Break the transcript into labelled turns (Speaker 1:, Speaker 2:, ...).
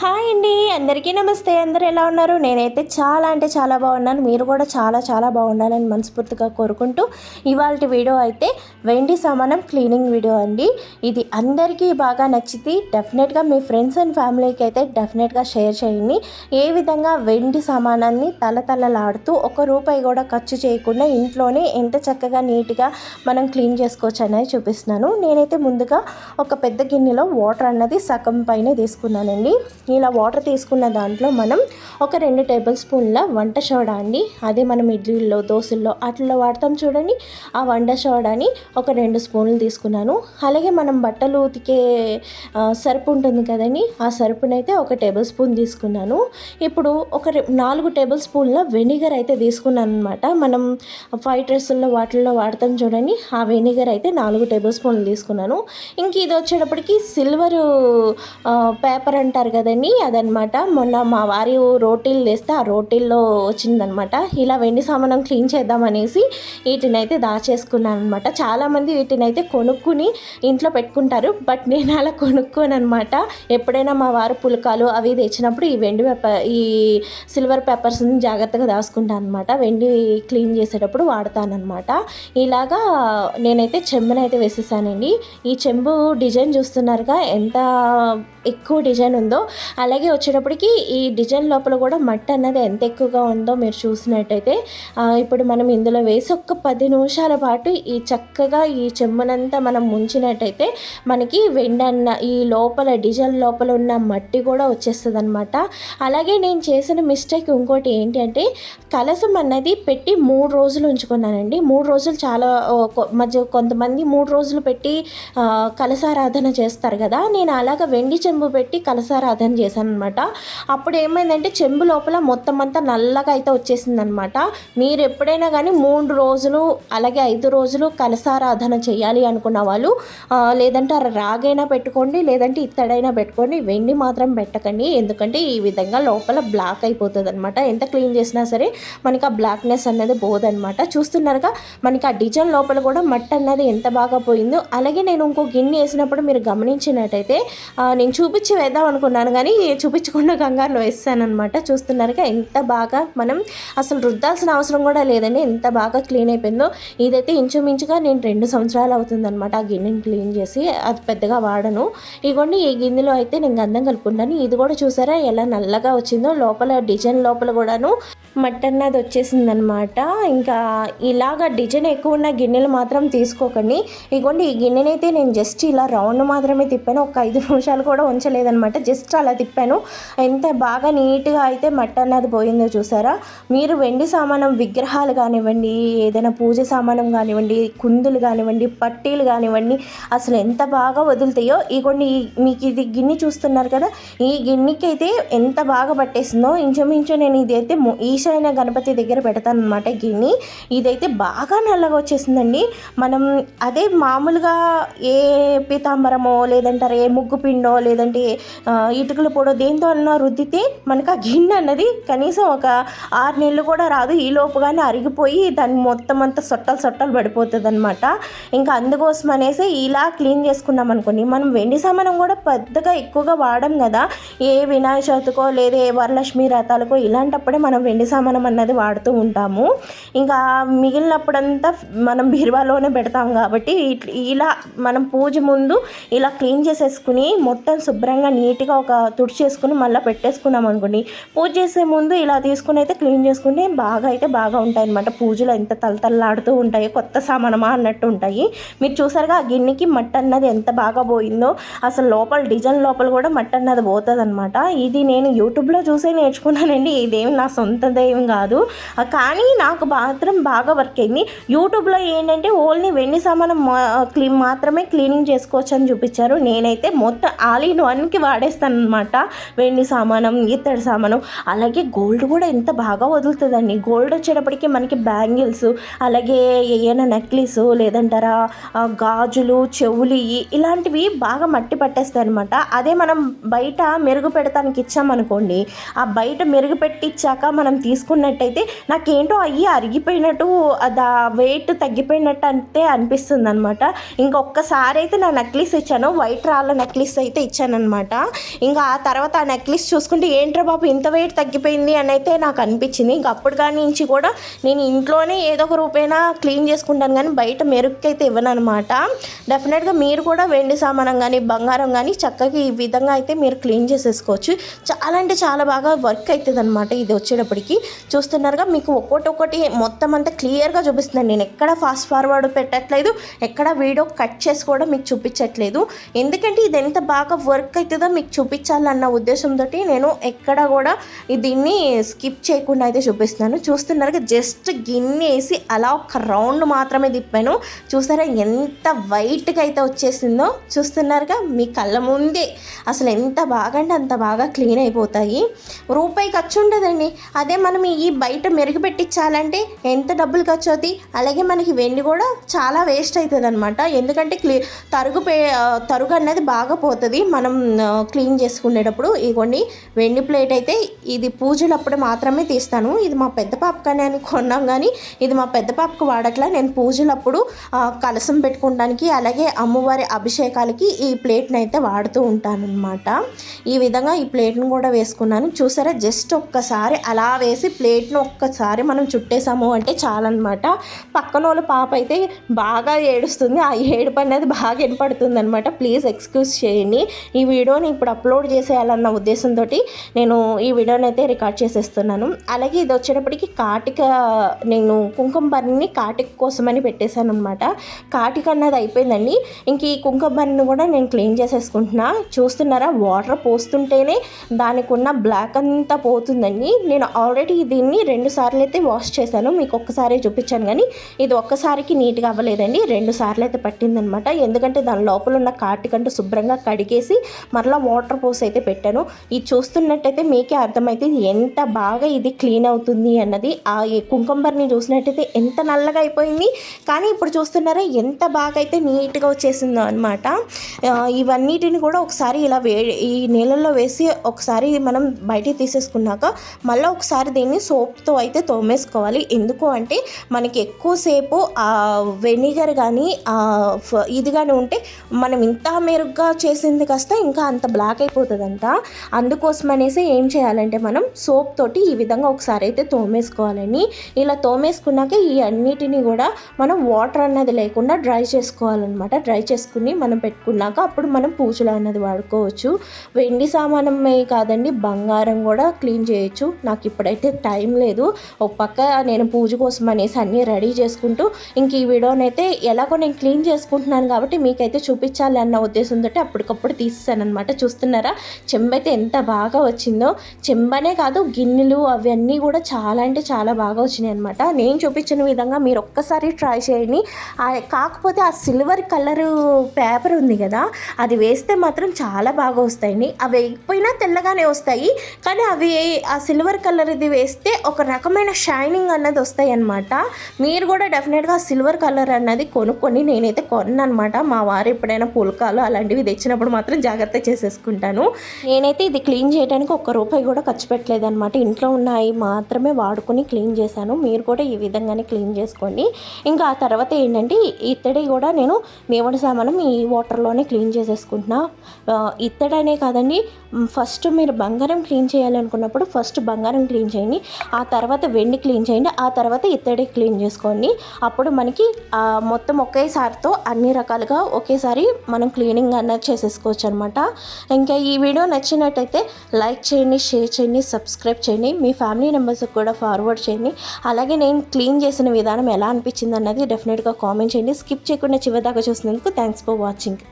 Speaker 1: Hi అండి అందరికీ నమస్తే. అందరు ఎలా ఉన్నారు? నేనైతే చాలా అంటే చాలా బాగున్నాను. మీరు కూడా చాలా చాలా బాగుండాలని మనస్ఫూర్తిగా కోరుకుంటూ ఇవాళ వీడియో అయితే వెండి సమానం క్లీనింగ్ వీడియో అండి. ఇది అందరికీ బాగా నచ్చితే డెఫినెట్గా మీ ఫ్రెండ్స్ అండ్ ఫ్యామిలీకి అయితే డెఫినెట్గా షేర్ చేయండి. ఏ విధంగా వెండి సామానాన్ని తలతలలాడుతూ ఒక రూపాయి కూడా ఖర్చు చేయకుండా ఇంట్లోనే ఎంత చక్కగా నీట్గా మనం క్లీన్ చేసుకోవచ్చు అనేది చూపిస్తున్నాను. నేనైతే ముందుగా ఒక పెద్ద గిన్నెలో వాటర్ అన్నది సగం పైన తీసుకున్నానండి. ఇలా వాటర్ తీసుకున్న దాంట్లో మనం ఒక రెండు టేబుల్ స్పూన్ల వంట సోడా అండి. అదే మనం ఇడ్లీల్లో దోశల్లో అట్లా వాడతాం చూడండి. ఆ వంట సోడాని ఒక రెండు స్పూన్లు తీసుకున్నాను. అలాగే మనం బట్టలు ఉతికే సరుపు ఉంటుంది కదండి. ఆ సరుపునైతే ఒక టేబుల్ స్పూన్ తీసుకున్నాను. ఇప్పుడు ఒక నాలుగు టేబుల్ స్పూన్ల వెనిగర్ అయితే తీసుకున్నాను అనమాట మనం ఫ్రైడ్ రైస్ల్లో వాటిల్లో వాడతాం చూడండి. ఆ వెనిగర్ అయితే నాలుగు టేబుల్ స్పూన్లు తీసుకున్నాను. ఇంక ఇది వచ్చేటప్పటికి సిల్వర్ పేపర్ అంటారు కదా కదండి అదనమాట. మొన్న మా వారి రోటీలు తెస్తే ఆ రోటీల్లో వచ్చిందనమాట. ఇలా వెండి సామానం క్లీన్ చేద్దామనేసి వీటిని అయితే దాచేసుకున్నాను అనమాట చాలామంది వీటిని అయితే కొనుక్కుని ఇంట్లో పెట్టుకుంటారు. బట్ నేను అలా కొనుక్కోను అనమాట ఎప్పుడైనా మా వారు పులకాలు అవి తెచ్చినప్పుడు ఈ వెండి పేపర్ ఈ సిల్వర్ పేపర్స్ని జాగ్రత్తగా దాచుకుంటాను అనమాట వెండి క్లీన్ చేసేటప్పుడు వాడతానమాట ఇలాగా నేనైతే చెంబునైతే వేసేసానండి. ఈ చెంబు డిజైన్ చూస్తున్నారుగా ఎంత ఎక్కువ డిజైన్ ఉందో అలాగే వచ్చేటప్పటికి ఈ డిజైన్ లోపల కూడా మట్టి అన్నది ఎంత ఎక్కువగా ఉందో మీరు చూసినట్టయితే ఇప్పుడు మనం ఇందులో వేసి ఒక్క పది నిమిషాల పాటు ఈ చక్కగా ఈ చెంబునంతా మనం ముంచినట్టయితే మనకి వెండన్న ఈ లోపల డిజైన్ లోపల ఉన్న మట్టి కూడా వచ్చేస్తుంది అనమాట అలాగే నేను చేసిన మిస్టేక్ ఇంకోటి ఏంటంటే కలసం అన్నది పెట్టి మూడు రోజులు ఉంచుకున్నానండి. మూడు రోజులు చాలా కొ- మధ్య కొంతమంది మూడు రోజులు పెట్టి కలసారాధన చేస్తారు కదా నేను అలాగ వెండి చెంబు పెట్టి కలసారాధన చేశాను అనమాట అప్పుడు ఏమైందంటే చెంబు లోపల మొత్తం అంతా నల్లగా అయితే వచ్చేసింది అనమాట మీరు ఎప్పుడైనా కానీ మూడు రోజులు అలాగే ఐదు రోజులు కలసారాధన చేయాలి అనుకున్న వాళ్ళు లేదంటే రాగైనా పెట్టుకోండి లేదంటే ఇత్తడైనా పెట్టుకోండి వెండి మాత్రం పెట్టకండి. ఎందుకంటే ఈ విధంగా లోపల బ్లాక్ అయిపోతుంది అనమాట ఎంత క్లీన్ చేసినా సరే మనకి ఆ బ్లాక్నెస్ అనేది పోదనమాట చూస్తున్నారుగా మనకి ఆ డిజైన్ లోపల కూడా మట్టి అన్నది ఎంత బాగా పోయిందో. అలాగే నేను ఇంకో గిన్నె వేసినప్పుడు మీరు గమనించినట్టయితే నేను చూపించి వేద్దాం అనుకున్నాను కానీ చూపించకుండా కంగారులో వేస్తాను అనమాట చూస్తున్నారుగా ఎంత బాగా మనం అసలు రుద్దాల్సిన అవసరం కూడా లేదండి. ఎంత బాగా క్లీన్ అయిపోయిందో. ఇదైతే ఇంచుమించుగా నేను రెండు సంవత్సరాలు అవుతుందనమాట ఆ గిన్నెని క్లీన్ చేసి. అది పెద్దగా వాడను. ఇగోండి ఈ గిన్నెలో అయితే నేను గంధం కలుపుకుంటాను. ఇది కూడా చూసారా ఎలా నల్లగా వచ్చిందో. లోపల డిజైన్ లోపల కూడాను మటన్ అది వచ్చేసిందనమాట ఇంకా ఇలాగ డిజైన్ ఎక్కువ ఉన్న గిన్నెలు మాత్రం తీసుకోకండి. ఇగోండి ఈ గిన్నెనైతే నేను జస్ట్ ఇలా రౌండ్ మాత్రమే తిప్పాను. ఒక ఐదు నిమిషాలు కూడా ఉంచలేదనమాట జస్ట్ అలా తిప్పాను. ఎంత బాగా నీట్గా అయితే మట్టి అన్నది పోయిందో చూసారా? మీరు వెండి సామానం విగ్రహాలు కానివ్వండి ఏదైనా పూజ సామానం కానివ్వండి కుందులు కానివ్వండి పట్టీలు కానివ్వండి అసలు ఎంత బాగా వదులుతాయో ఇగోండి మీకు ఇది గిన్నె చూస్తున్నారు కదా ఈ గిన్నెకి అయితే ఎంత బాగా పట్టేసిందో ఇంచుమించు నేను ఇదైతే ము- ఈశాన్య గణపతి దగ్గర పెడతాను అనమాట గిన్నె. ఇదైతే బాగా నల్లగా వచ్చేసిందండి. మనం అదే మామూలుగా ఏ పీతాంబరమో లేదంటారు ఏ ముగ్గు పిండో లేదంటే ఇటు ఇటుకల పొడో దేంతో అన్నా రుద్దితే మనకు ఆ గిన్నె అన్నది కనీసం ఒక ఆరు నెలలు కూడా రాదు. ఈ లోపుగానే అరిగిపోయి దాన్ని మొత్తం అంతా సొట్టలు సొట్టలు పడిపోతుంది అనమాట ఇంకా అందుకోసం అనేసి ఇలా క్లీన్ చేసుకున్నాం అనుకోండి మనం వెండి సామానం కూడా పెద్దగా ఎక్కువగా వాడం కదా. ఏ వినాయక చవితికో లేదా ఏ వరలక్ష్మి రథాలకో ఇలాంటప్పుడే మనం వెండి సామానం అన్నది వాడుతూ ఉంటాము. ఇంకా మిగిలినప్పుడంతా మనం బీరువాలోనే పెడతాం కాబట్టి ఇట్- ఇలా మనం పూజ ముందు ఇలా క్లీన్ చేసేసుకుని మొత్తం శుభ్రంగా నీట్గా ఒక తుడిచేసుకుని మళ్ళీ పెట్టేసుకున్నాం అనుకోండి. పూజ చేసే ముందు ఇలా తీసుకుని అయితే క్లీన్ చేసుకుంటే బాగా అయితే బాగా ఉంటాయి అనమాట పూజలు ఎంత తలతల్లాడుతూ ఉంటాయి కొత్త సామానమా అన్నట్టు ఉంటాయి. మీరు చూసారుగా ఆ గిన్నెకి మట్టి అన్నది ఎంత బాగా పోయిందో. అసలు లోపల డిజైన్ లోపల కూడా మట్టి అన్నది పోతుంది అనమాట ఇది నేను యూట్యూబ్లో చూసే నేర్చుకున్నానండి. ఇదేమి నా సొంత దైవం కాదు. కానీ నాకు మాత్రం బాగా వర్క్ అయింది. యూట్యూబ్లో ఏంటంటే ఓన్లీ వెండి సామానం క్లీన్ మాత్రమే క్లీనింగ్ చేసుకోవచ్చు అని చూపించారు. నేనైతే మొత్తం ఆల్ ఇన్ వన్కి వాడేస్తాను అనమాట వెండి సామానం ఇత్తడి సామానం అలాగే గోల్డ్ కూడా ఎంత బాగా వదులుతుందండి. గోల్డ్ వచ్చేటప్పటికి మనకి బ్యాంగిల్స్ అలాగే ఏమైనా నెక్లెస్ లేదంటారా గాజులు చెవులు ఇలాంటివి బాగా మట్టి పట్టేస్తాయి అనమాట అదే మనం బయట మెరుగు పెడతానికి ఇచ్చామనుకోండి ఆ బయట మెరుగు పెట్టిచ్చాక మనం తీసుకున్నట్టయితే నాకేంటో అయ్యి అరిగిపోయినట్టు దా వెయిట్ తగ్గిపోయినట్టు అంతే అనిపిస్తుంది అనమాట ఇంకొకసారి అయితే నా నెక్లెస్ ఇచ్చాను వైట్ రాళ్ళ నెక్లెస్ అయితే ఇచ్చానమాట ఇంకా ఆ తర్వాత ఆ నెక్లెస్ చూసుకుంటే ఏంట్రా బాబు ఇంత వెయిట్ తగ్గిపోయింది? అని అయితే నాకు అనిపించింది. ఇంకా అప్పుడు కానీ నుంచి కూడా నేను ఇంట్లోనే ఏదో ఒక రూపైనా క్లీన్ చేసుకుంటాను కానీ బయట మెరుగ్కైతే ఇవ్వను అనమాట డెఫినెట్గా మీరు కూడా వెండి సామానం కానీ బంగారం కానీ చక్కగా ఈ విధంగా అయితే మీరు క్లీన్ చేసేసుకోవచ్చు. చాలా అంటే చాలా బాగా వర్క్ అవుతుంది అనమాట ఇది వచ్చేటప్పటికి. చూస్తున్నారుగా మీకు ఒక్కొక్కటి ఒక్కటి మొత్తం అంతా క్లియర్గా చూపిస్తున్నాను నేను ఎక్కడ ఫాస్ట్ ఫార్వర్డ్ పెట్టట్లేదు ఎక్కడ వీడియో కట్ చేసి కూడా మీకు చూపించట్లేదు. ఎందుకంటే ఇది ఎంత బాగా వర్క్ అవుతుందో మీకు చూపి చూపించాలన్న ఉద్దేశంతో నేను ఎక్కడ కూడా దీన్ని స్కిప్ చేయకుండా అయితే చూపిస్తున్నాను. చూస్తున్నారు జస్ట్ గిన్నె వేసి అలా ఒక రౌండ్ మాత్రమే తిప్పాను. చూసారా ఎంత వైట్గా అయితే వచ్చేసిందో? చూస్తున్నారుగా మీ కళ్ళ ముందే. అసలు ఎంత బాగా అంటే అంత బాగా క్లీన్ అయిపోతాయి. రూపాయి ఖర్చు ఉండదండి. అదే మనం ఈ బయట మెరుగు పెట్టించాలంటే ఎంత డబ్బులు ఖర్చు అవుతాయి? అలాగే మనకి వెండి కూడా చాలా వేస్ట్ అవుతుంది అనమాట ఎందుకంటే క్లీ తరుగు పే తరుగు అనేది బాగా పోతుంది. మనం క్లీన్ చేసుకునేటప్పుడు ఇగోండి వెండి ప్లేట్ అయితే ఇది పూజలప్పుడు మాత్రమే తీస్తాను. ఇది మా పెద్ద పాపకని అని కొన్నాం కానీ ఇది మా పెద్ద పాపకు వాడట్లా. నేను పూజలప్పుడు కలసం పెట్టుకోవడానికి అలాగే అమ్మవారి అభిషేకాలకి ఈ ప్లేట్ని అయితే వాడుతూ ఉంటాను అనమాట ఈ విధంగా ఈ ప్లేట్ను కూడా వేసుకున్నాను. చూసారా? జస్ట్ ఒక్కసారి అలా వేసి ప్లేట్ను ఒక్కసారి మనం చుట్టేసాము అంటే చాలన్నమాట. పక్కన వాళ్ళ పాప అయితే బాగా ఏడుస్తుంది. ఆ ఏడుపు అనేది బాగా వినపడుతుంది అనమాట ప్లీజ్ ఎక్స్క్యూజ్ చేయండి. ఈ వీడియోని ఇప్పుడు అప్లోడ్ చేసేయాలన్న ఉద్దేశంతో నేను ఈ వీడియోని అయితే రికార్డ్ చేసేస్తున్నాను. అలాగే ఇది వచ్చేటప్పటికి కాటిక నేను కుంకుమ బరిని కాటిక కోసమని పెట్టేశాను అనమాట కాటిక అన్నది అయిపోయిందండి. ఇంక ఈ కుంకుమ బరిని కూడా నేను క్లీన్ చేసేసుకుంటున్నా. చూస్తున్నారా? వాటర్ పోస్తుంటేనే దానికి ఉన్న బ్లాక్ అంతా పోతుందండి. నేను ఆల్రెడీ దీన్ని రెండు సార్లు అయితే వాష్ చేశాను. మీకు ఒక్కసారి చూపించాను కానీ ఇది ఒక్కసారికి నీట్గా అవ్వలేదండి. రెండు సార్లు అయితే పట్టిందనమాట ఎందుకంటే దాని లోపల ఉన్న కాటికంటూ శుభ్రంగా కడిగేసి మరలా వాటర్ పో పోస్ అయితే పెట్టాను. ఇది చూస్తున్నట్టయితే మీకే అర్థమైతే ఎంత బాగా ఇది క్లీన్ అవుతుంది అన్నది. ఆ కుంకుంబర్ని చూసినట్టయితే ఎంత నల్లగా అయిపోయింది. కానీ ఇప్పుడు చూస్తున్నారా ఎంత బాగా అయితే నీట్గా వచ్చేసిందో అనమాట ఇవన్నిటిని కూడా ఒకసారి ఇలా వే ఈ నీళ్ళల్లో వేసి ఒకసారి మనం బయటికి తీసేసుకున్నాక మళ్ళీ ఒకసారి దీన్ని సోప్తో అయితే తోమేసుకోవాలి. ఎందుకు అంటే మనకి ఎక్కువసేపు ఆ వెనిగర్ కానీ ఇది కానీ ఉంటే మనం ఇంత మెరుగ్గా చేసింది కాస్త ఇంకా అంత బ్లాక్ అయిపోతుందంట. అందుకోసం అనేసి ఏం చేయాలంటే మనం సోప్ తోటి ఈ విధంగా ఒకసారి అయితే తోమేసుకోవాలని. ఇలా తోమేసుకున్నాక ఈ అన్నిటిని కూడా మనం వాటర్ అన్నది లేకుండా డ్రై చేసుకోవాలన్నమాట. డ్రై చేసుకుని మనం పెట్టుకున్నాక అప్పుడు మనం పూజలు అన్నది వాడుకోవచ్చు. వెండి సామానమే కాదండి బంగారం కూడా క్లీన్ చేయొచ్చు. నాకు ఇప్పుడైతే టైం లేదు. ఒక పక్క నేను పూజ కోసం అనేసి అన్నీ రెడీ చేసుకుంటూ ఇంక ఈ వీడియోనైతే ఎలాగో నేను క్లీన్ చేసుకుంటున్నాను కాబట్టి మీకైతే చూపించాలి అన్న ఉద్దేశంతో అప్పటికప్పుడు తీసేసాను అనమాట చూస్తున్నారు చెంబైతే ఎంత బాగా వచ్చిందో. చెంబనే కాదు గిన్నెలు అవన్నీ కూడా చాలా అంటే చాలా బాగా వచ్చినాయి అనమాట నేను చూపించిన విధంగా మీరు ఒక్కసారి ట్రై చేయండి. కాకపోతే ఆ సిల్వర్ కలర్ పేపర్ ఉంది కదా అది వేస్తే మాత్రం చాలా బాగా వస్తాయండి. అవి వేయకపోయినా తెల్లగానే వస్తాయి కానీ అవి ఆ సిల్వర్ కలర్ ఇది వేస్తే ఒక రకమైన షైనింగ్ అన్నది వస్తాయి అనమాట మీరు కూడా డెఫినెట్గా సిల్వర్ కలర్ అన్నది కొనుక్కొని నేనైతే కొన్నానమాట మా వారు ఎప్పుడైనా పుల్కాలు అలాంటివి తెచ్చినప్పుడు మాత్రం జాగ్రత్త చేసేసుకుంటాను నేనైతే ఇది క్లీన్ చేయడానికి ఒక్క రూపాయి కూడా ఖర్చు పెట్టలేదు అనమాట ఇంట్లో ఉన్నాయి మాత్రమే వాడుకొని క్లీన్ చేశాను. మీరు కూడా ఈ విధంగానే క్లీన్ చేసుకోండి. ఇంకా ఆ తర్వాత ఏంటంటే ఇత్తడి కూడా నేను దేవుడి సామానం ఈ వాటర్లోనే క్లీన్ చేసేసుకుంటున్నా. ఇత్తడనే కాదండి ఫస్ట్ మీరు బంగారం క్లీన్ చేయాలనుకున్నప్పుడు ఫస్ట్ బంగారం క్లీన్ చేయండి. ఆ తర్వాత వెండి క్లీన్ చేయండి. ఆ తర్వాత ఇత్తడి క్లీన్ చేసుకోండి. అప్పుడు మనకి మొత్తం ఒకేసారితో అన్ని రకాలుగా ఒకేసారి మనం క్లీనింగ్ అన్నది చేసేసుకోవచ్చు అనమాట ఇంకా ఈ వీడియో నచ్చినట్టయితే లైక్ చేయండి షేర్ చేయండి సబ్స్క్రైబ్ చేయండి. మీ ఫ్యామిలీ మెంబర్స్కి కూడా ఫార్వర్డ్ చేయండి. అలాగే నేను క్లీన్ చేసిన విధానం ఎలా అనిపించింది అన్నది డెఫినెట్గా కామెంట్ చేయండి. స్కిప్ చేయకుండా చివరిదాకా చూసినందుకు థ్యాంక్స్ ఫర్ వాచింగ్